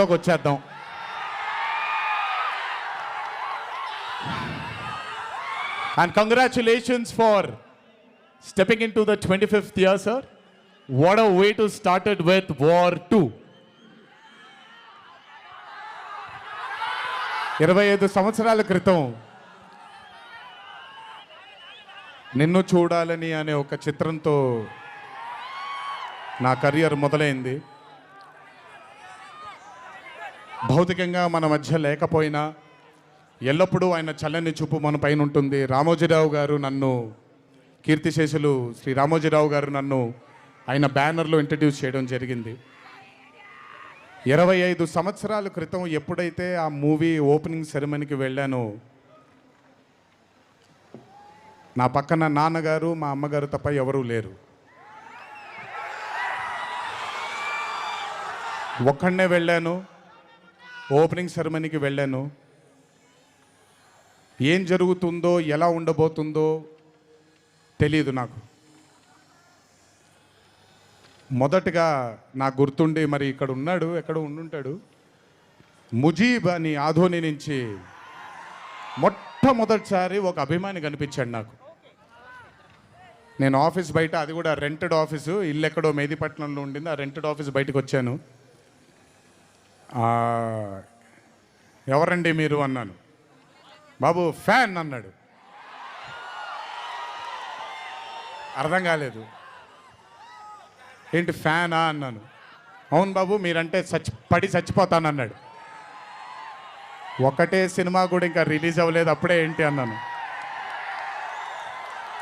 లోకి వచ్చేద్దాం. And congratulations for stepping into the twenty fifth year sir what a way to started with War two ఇరవై ఐదు సంవత్సరాల క్రితం నిన్ను చూడాలని అనే ఒక చిత్రంతో నా కెరియర్ మొదలైంది. భౌతికంగా మన మధ్య లేకపోయినా ఎల్లప్పుడూ ఆయన చల్లని చూపు మన పైన ఉంటుంది. రామోజీరావు గారు నన్ను కీర్తిశేషులు శ్రీ రామోజీరావు గారు నన్ను ఆయన బ్యానర్లో ఇంట్రడ్యూస్ చేయడం జరిగింది. ఇరవై ఐదు సంవత్సరాల క్రితం ఎప్పుడైతే ఆ మూవీ ఓపెనింగ్ సెరమనీకి వెళ్ళానో నా పక్కన నాన్నగారు మా అమ్మగారు తప్ప ఎవరూ లేరు. ఒక్కడనే వెళ్ళాను. ఓపెనింగ్ సెరమనీకి వెళ్ళాను. ఏం జరుగుతుందో ఎలా ఉండబోతుందో తెలియదు నాకు. మొదటగా నాకు గుర్తుండి మరి ఇక్కడ ఉన్నాడు ఎక్కడ ఉండుంటాడు. ముజీబ్ అని ఆధోని నుంచి మొట్టమొదటిసారి ఒక అభిమాని కనిపించాడు నాకు. నేను ఆఫీస్ బయట అది కూడా రెంటెడ్ ఆఫీసు ఇల్లు ఎక్కడో మేదిపట్నంలో ఉండింది ఆ రెంటెడ్ ఆఫీస్ బయటకు వచ్చాను ఎవరండి మీరు అన్నాను. బాబు ఫ్యాన్ అన్నాడు. అర్థం కాలేదు. ఏంటి ఫ్యానా అన్నాను. అవును బాబు మీరంటే చచ్చి పడి చచ్చిపోతాను అన్నాడు ఒకటే సినిమా కూడా ఇంకా రిలీజ్ అవ్వలేదు అప్పుడే ఏంటి అన్నాను.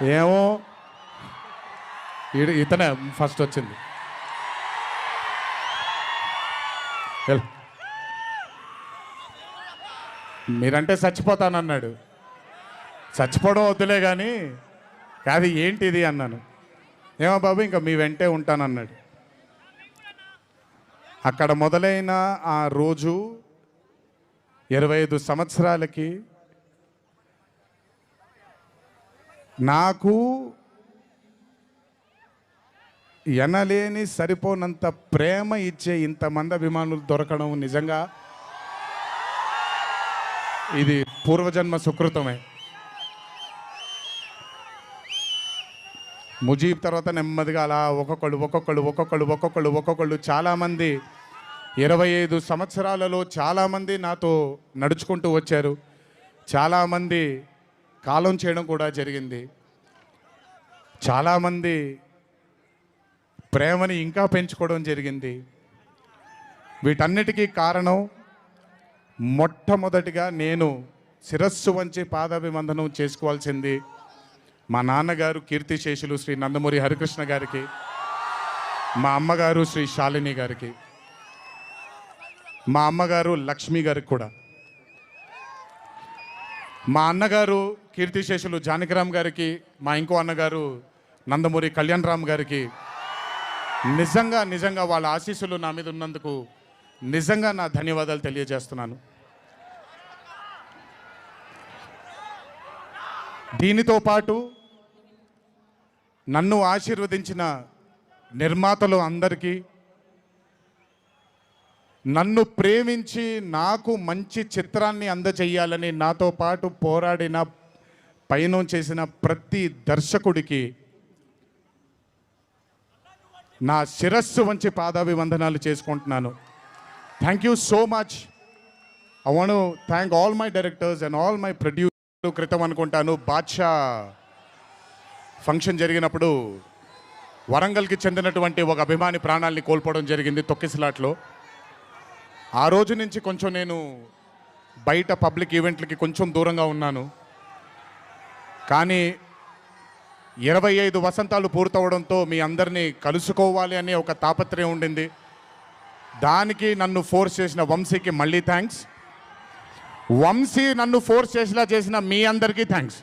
ఏమో ఈడు- ఇతనే ఫస్ట్ వచ్చింది. వెళ్ళు. మీరంటే చచ్చిపోతానన్నాడు. చచ్చిపోవడం వద్దులే కానీ కాదు ఏంటిది అన్నాను. ఏమో బాబు ఇంకా మీ వెంటే ఉంటానన్నాడు. అక్కడ మొదలైన ఆ రోజు ఇరవై ఐదు సంవత్సరాలకి నాకు ఎనలేని సరిపోనంత ప్రేమ ఇచ్చే ఇంతమంది అభిమానులు దొరకడం నిజంగా ఇది పూర్వజన్మ సుకృతమే. ముజీబ్ తర్వాత నెమ్మదిగా అలా ఒక్కొక్కళ్ళు ఒక్కొక్కళ్ళు ఒక్కొక్కళ్ళు ఒక్కొక్కళ్ళు ఒక్కొక్కళ్ళు చాలామంది ఇరవై ఐదు సంవత్సరాలలో చాలామంది నాతో నడుచుకుంటూ వచ్చారు. చాలామంది కాలం చేయడం కూడా జరిగింది. చాలామంది ప్రేమని ఇంకా పెంచుకోవడం జరిగింది. వీటన్నిటికీ కారణం మొట్టమొదటిగా నేను శిరస్సు వంచి పాదాభివందనం చేసుకోవాల్సింది మా నాన్నగారు కీర్తిశేషులు శ్రీ నందమూరి హరికృష్ణ గారికి మా అమ్మగారు శ్రీ శాలిని గారికి మా అమ్మగారు లక్ష్మి గారికి కూడా. మా అన్నగారు కీర్తిశేషులు జానకిరామ్ గారికి మా ఇంకో అన్నగారు నందమూరి కళ్యాణ్ రామ్ గారికి నిజంగా నిజంగా వాళ్ళ ఆశీస్సులు నా మీద ఉన్నందుకు నిజంగా నా ధన్యవాదాలు తెలియజేస్తున్నాను. దీనితో పాటు నన్ను ఆశీర్వదించిన నిర్మాతలు అందరికీ నన్ను ప్రేమించి నాకు మంచి చిత్రాన్ని అందచేయాలని నాతో పాటు పోరాడిన పయనం చేసిన ప్రతి దర్శకుడికి నా శిరస్సు వంచి పాదాభివందనాలు చేసుకుంటున్నాను. Thank you so much I want thank all my directors and all my producer క్రితం అనుకుంటాను. బాద్షా ఫంక్షన్ జరిగినప్పుడు వరంగల్కి చెందినటువంటి ఒక అభిమాని ప్రాణాల్ని కోల్పోవడం జరిగింది తొక్కిసలాట్లో. ఆ రోజు నుంచి కొంచెం నేను బయట పబ్లిక్ ఈవెంట్లకి కొంచెం దూరంగా ఉన్నాను. కానీ ఇరవై ఐదు వసంతాలు పూర్తవడంతో మీ అందరినీ కలుసుకోవాలి అనే ఒక తాపత్రయం ఉండింది. దానికి నన్ను ఫోర్స్ చేసిన వంశీకి మళ్ళీ థ్యాంక్స్ వంశీ నన్ను ఫోర్స్ చేసేలా చేసిన మీ అందరికీ థ్యాంక్స్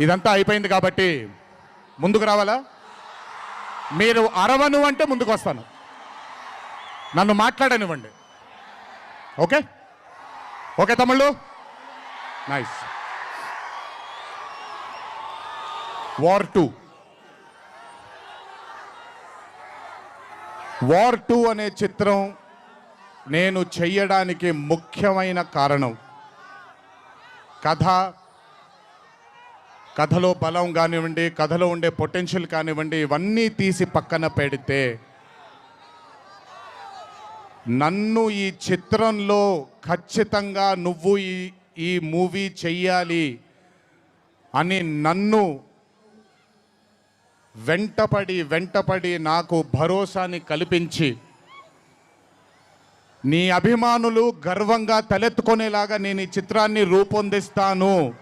ఇదంతా అయిపోయింది కాబట్టి ముందుకు రావాలా? మీరు అరవను అంటే ముందుకు వస్తాను. నన్ను మాట్లాడనివ్వండి. ఓకే? ఓకే తమ్ముళ్ళు? Nice War two War two అనే చిత్రం నేను చెయ్యడానికి ముఖ్యమైన కారణం. కథ కథలో బలం కానివ్వండి కథలో ఉండే పొటెన్షియల్ కానివ్వండి ఇవన్నీ తీసి పక్కన పెడితే నన్ను ఈ చిత్రంలో ఖచ్చితంగా నువ్వు ఈ ఈ మూవీ చెయ్యాలి అని నన్ను వెంటపడి వెంటపడి నాకు భరోసాని కల్పించి నీ అభిమానులు గర్వంగా తలెత్తుకునేలాగా నేను ఈ చిత్రాన్ని రూపొందిస్తాను.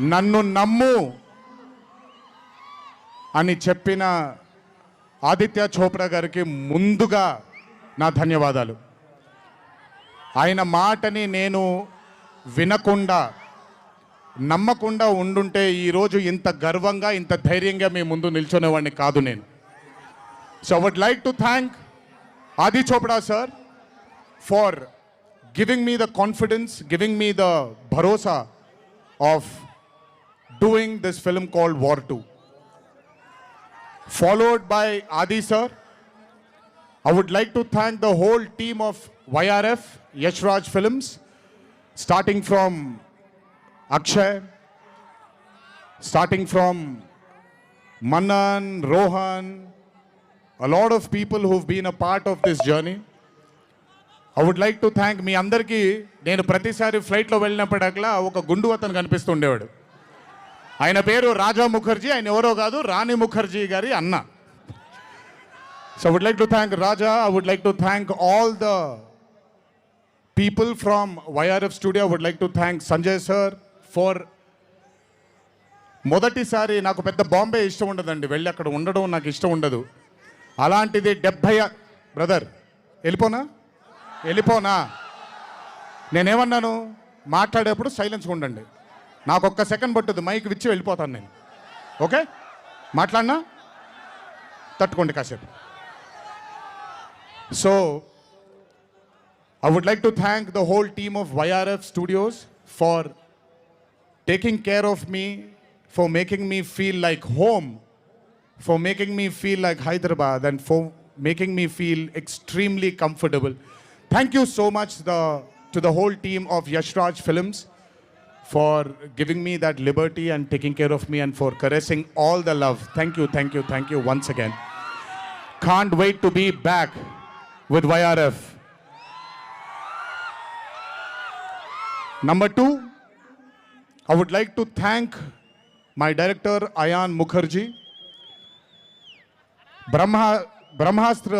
నన్ను నమ్ము అని చెప్పిన ఆదిత్య చోప్రా గారికి ముందుగా నా ధన్యవాదాలు. ఆయన మాటని నేను వినకుండా నమ్మకుండా ఉండుంటే ఈరోజు ఇంత గర్వంగా ఇంత ధైర్యంగా మీ ముందు నిల్చునేవాడిని కాదు నేను. So would like to thank Adi Chopra sir for giving me the confidence giving me the Bharosa of doing this film called War two followed by Adi sir I would like to thank the whole team of YRF, Yashraj Films, starting from Akshay starting from Manan, Rohan, a lot of people who've been a part of this journey. I would like to thank మీ అందరికీ. నేను ప్రతిసారి ఫ్లైట్లో వెళ్ళినప్పటికల్లా ఒక గుండు అతను కనిపిస్తుండేవాడు ఆయన పేరు రాజా ముఖర్జీ ఆయన ఎవరో కాదు రాణి ముఖర్జీ గారి అన్న. So would like to thank Raja I would like to thank all the people from YRF studio would like to thank Sanjay sir for. మొదటిసారి నాకు పెద్ద బాంబే ఇష్టం ఉండదండి. వెళ్ళి అక్కడ ఉండడం నాకు ఇష్టం ఉండదు. అలాంటిది డెబ్భై బ్రదర్ వెళ్ళిపోనా? వెళ్ళిపోనా? నేనేమన్నాను? మాట్లాడేప్పుడు సైలెన్స్గా ఉండండి. నాకు ఒక్క సెకండ్ పట్టుద్ది. మైక్ విచ్చి వెళ్ళిపోతాను నేను. ఓకే? మాట్లాడినా? తట్టుకోండి కాసేపు. So I would like to thank the whole team of YRF studios for taking care of me, for making me feel like home, for making me feel like Hyderabad, and for making me feel extremely comfortable. Thank you so much the, to the whole team of Yashraj Films for giving me that liberty and taking care of me and for caressing all the love. Thank you, thank you, thank you once again. Can't wait to be back with YRF. Number two, I would like to thank my director Ayan Mukherjee. Brahma Brahmastra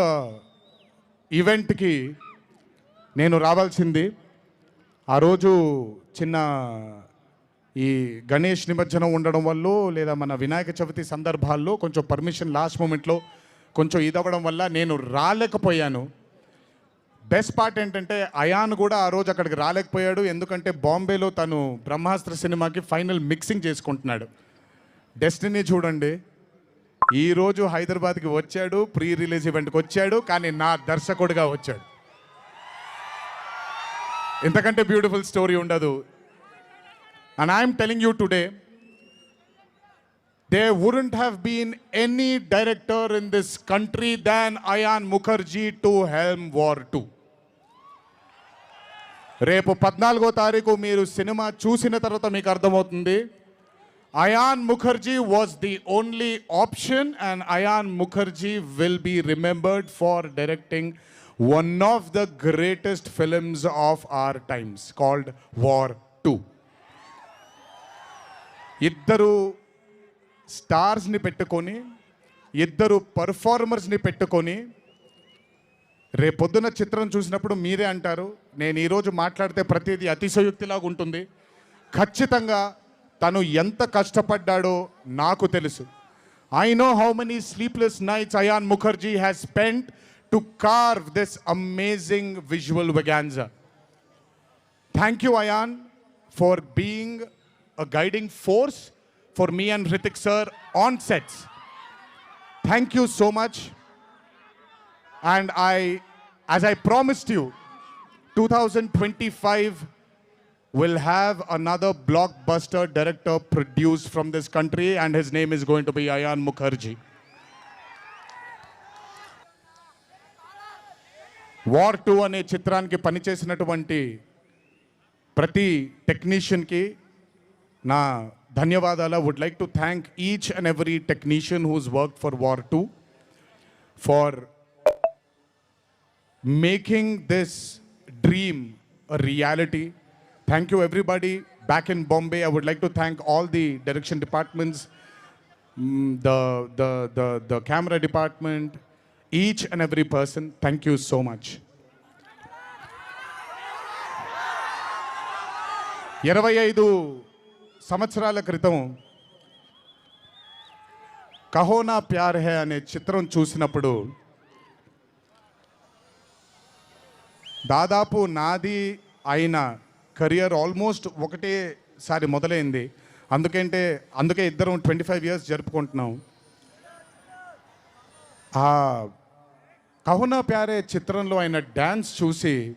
ఈవెంట్కి నేను రావాల్సింది ఆ రోజు చిన్న ఈ గణేష్ నిమజ్జనం ఉండడం వల్ల లేదా మన వినాయక చవితి సందర్భాల్లో కొంచెం పర్మిషన్ లాస్ట్ మూమెంట్లో కొంచెం ఇదవ్వడం వల్ల నేను రాలేకపోయాను బెస్ట్ పార్ట్ ఏంటంటే అయాన్ కూడా ఆ రోజు అక్కడికి రాలేకపోయాడు. ఎందుకంటే బాంబేలో తను బ్రహ్మాస్త్ర సినిమాకి ఫైనల్ మిక్సింగ్ చేసుకుంటున్నాడు. డెస్టినీ చూడండి. ఈరోజు హైదరాబాద్కి వచ్చాడు ప్రీ రిలీజ్ ఈవెంట్కి వచ్చాడు కానీ నా దర్శకుడిగా వచ్చాడు. ఎంతకంటే బ్యూటిఫుల్ స్టోరీ ఉండదు. And I'm telling you today they wouldn't have been any director in this country than Ayan Mukherjee to helm War two రేపు పద్నాలుగో తారీఖు మీరు సినిమా చూసిన తర్వాత మీకు అర్థమవుతుంది. Ayan Mukherjee was the only option and Ayan Mukherjee will be remembered for directing one of the greatest films of our times called War two ఇద్దరు స్టార్స్ని పెట్టుకొని ఇద్దరు పర్ఫార్మర్స్ని పెట్టుకొని రేపొద్దున చిత్రం చూసినప్పుడు మీరే అంటారు నేను ఈరోజు మాట్లాడితే ప్రతిదీ అతిశయోక్తిలాగా ఉంటుంది. ఖచ్చితంగా తను ఎంత కష్టపడ్డాడో నాకు తెలుసు. I know how many sleepless nights Ayan Mukherjee has spend to carve this amazing visual వెగాన్జా thank you Ayan for being a guiding force for me and Hrithik sir on sets thank you so much And I, as I promised you, 2025 will have another blockbuster director produced from this country, and his name is going to be Ayan Mukherjee. War two అనే చిత్రానికి పనిచేసినటువంటి ప్రతి టెక్నీషియన్కి నా ధన్యవాదాలు would like to thank each and every technician whose work for War two far making this dream a reality. Thank you, everybody. Back in Bombay, I would like to thank all the direction departments, mm, the, the, the, the camera department, each and every person. Thank you so much. ఇరవై ఐదు సంవత్సరాల క్రితం కహోనా ప్యార్ హే అనే చిత్రం చూసినప్పుడు దాదాపు నాది అయిన కెరియర్ ఆల్మోస్ట్ ఒకటేసారి మొదలైంది. అందుకంటే అందుకే ఇద్దరం ట్వంటీ ఫైవ్ ఇయర్స్ జరుపుకుంటున్నాం. ఆ కహునా ప్యారే చిత్రంలో ఆయన డ్యాన్స్ చూసి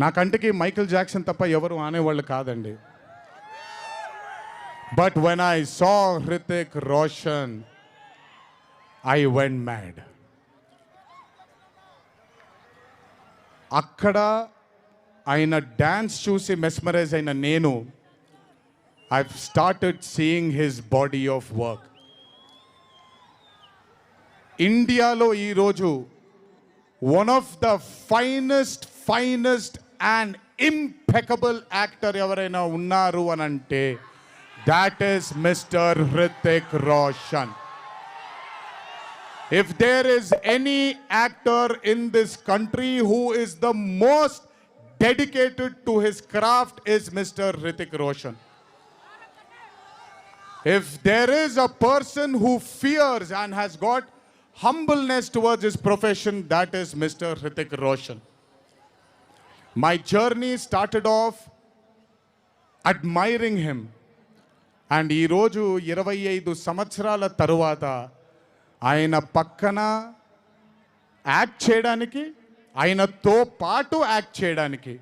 నా కంటికి మైకిల్ జాక్సన్ తప్ప ఎవరు ఆనేవాళ్ళు కాదండి. But when I saw Hrithik Roshan I went mad అక్కడ ఆయన డ్యాన్స్ చూసి మెస్మరైజ్ అయిన నేను I started seeing his body of work ఇండియాలో ఈరోజు one of the finest finest and impeccable actor ఎవరైనా ఉన్నారు అని అంటే that is mister Hrithik Roshan If there is any actor in this country who is the most dedicated to his craft is Mr. Ritik Roshan. If there is a person who fears and has got humbleness towards his profession, that is Mr. Ritik Roshan. My journey started off admiring him. And ఈరోజు ఇరవై ఐదు సంవత్సరాల తరువాత ఆయన పక్కన act చేయడానికి ఆయనతో పాటు యాక్ట్ చేయడానికి.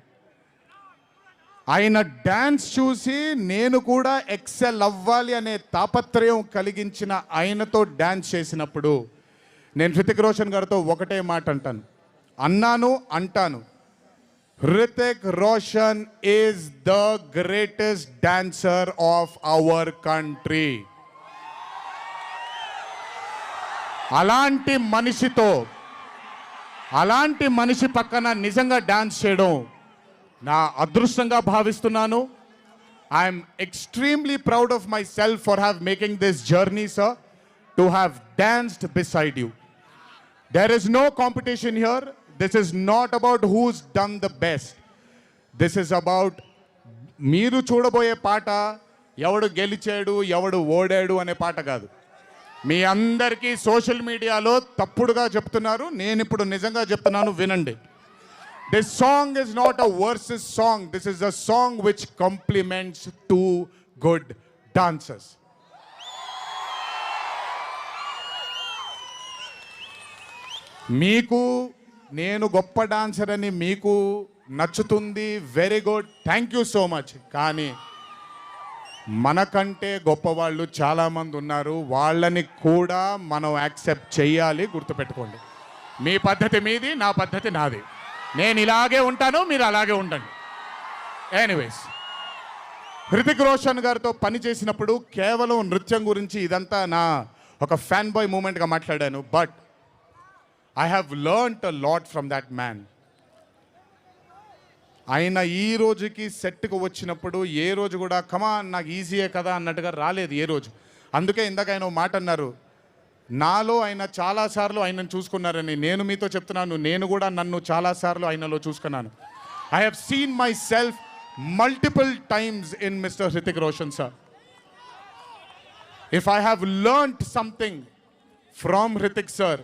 ఆయన డ్యాన్స్ చూసి నేను కూడా ఎక్సెల్ అవ్వాలి అనే తాపత్రయం కలిగించిన ఆయనతో డ్యాన్స్ చేసినప్పుడు నేను హృతిక్ రోషన్ గారితో ఒకటే మాట అంటాను. అన్నాను అంటాను. Hrithik Roshan is the greatest dancer of our country అలాంటి మనిషితో అలాంటి మనిషి పక్కన నిజంగా డ్యాన్స్ చేయడం నా అదృష్టంగా భావిస్తున్నాను. I'm extremely proud of myself for have making this journey sir to have danced beside you there is no competition here this is not about who's done the best this is about మీరు చూడబోయే పాట ఎవడు గెలిచాడు ఎవడు ఓడాడు అనే పాట కాదు. మీ అందరికీ సోషల్ మీడియాలో తప్పుడుగా చెప్తున్నారు. నేను ఇప్పుడు నిజంగా చెప్తున్నాను వినండి. This song is not a versus song this is a song which compliments two good dancers మీకు నేను గొప్ప డాన్సర్ అని మీకు నచ్చుతుంది. Very good thank you so much కానీ మనకంటే గొప్పవాళ్ళు చాలామంది ఉన్నారు. వాళ్ళని కూడా మనం యాక్సెప్ట్ చేయాలి. గుర్తుపెట్టుకోండి. మీ పద్ధతి మీది నా పద్ధతి నాది. నేను ఇలాగే ఉంటాను మీరు అలాగే ఉండండి. ఎనీవేస్ హృతిక్ రోషన్ గారితో పని చేసినప్పుడు కేవలం నృత్యం గురించి ఇదంతా నా ఒక ఫ్యాన్ బాయ్ మూమెంట్గా మాట్లాడాను. But I have learnt a lot from that man ఆయన ఈ రోజుకి సెట్కి వచ్చినప్పుడు ఏ రోజు కూడా కమా నాకు ఈజీయే కదా అన్నట్టుగా రాలేదు ఏ రోజు. అందుకే ఇందాక ఆయన ఓ మాట అన్నారు నాలో ఆయన చాలాసార్లు ఆయనను చూసుకున్నారని నేను మీతో చెప్తున్నాను నేను కూడా నన్ను చాలాసార్లు ఆయనలో చూసుకున్నాను. I have seen myself multiple times in mister Hrithik Roshan sir if I have learned something from Hrithik sir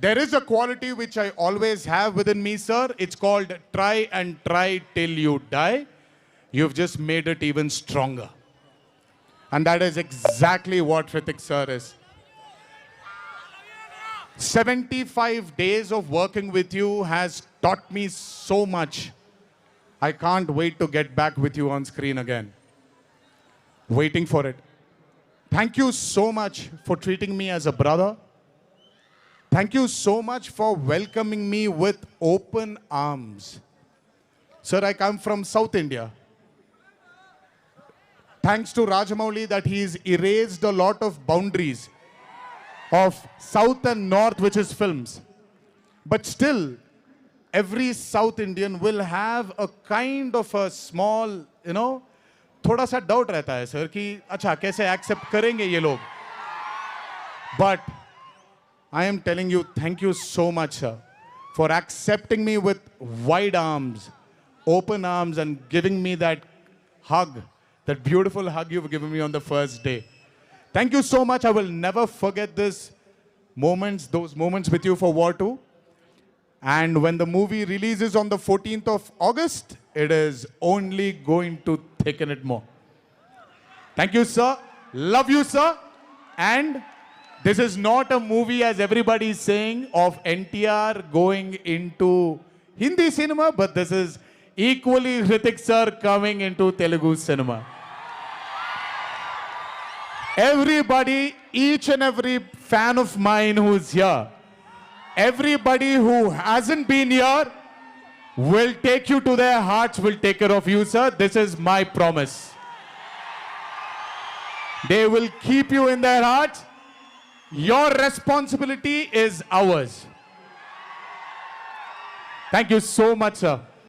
there is a quality which I always have within me, sir. It's called try and try till you die. You've just made it even stronger. And that is exactly what Ritik sir is. 75 days of working with you has taught me so much. I can't wait to get back with you on screen again. Waiting for it. Thank you so much for treating me as a brother. Thank you so much for welcoming me with open arms. Sir, I come from South India. Thanks to Rajamouli that he's erased a lot of boundaries of South and North, which is films. But still, every South Indian will have a kind of a small, you know, थोड़ा सा doubt रहता है sir कि अच्छा कैसे accept करेंगे ये लोग but I am telling you, thank you so much, sir, for accepting me with wide arms, open arms, and giving me that hug, that beautiful hug you've given me on the first day. Thank you so much. I will never forget this moments, those moments with you for War 2. And when the movie releases on the 14th of August, it is only going to thicken it more. Thank you, sir. Love you, sir. And this is not a movie, as everybody is saying, of NTR going into Hindi cinema, but this is equally Hrithik sir coming into Telugu cinema. Everybody, each and every fan of mine who's here, everybody who hasn't been here will take you to their hearts, will take care of you, sir. This is my promise. They will keep you in their hearts. Your responsibility is ours. Thank you so much, sir.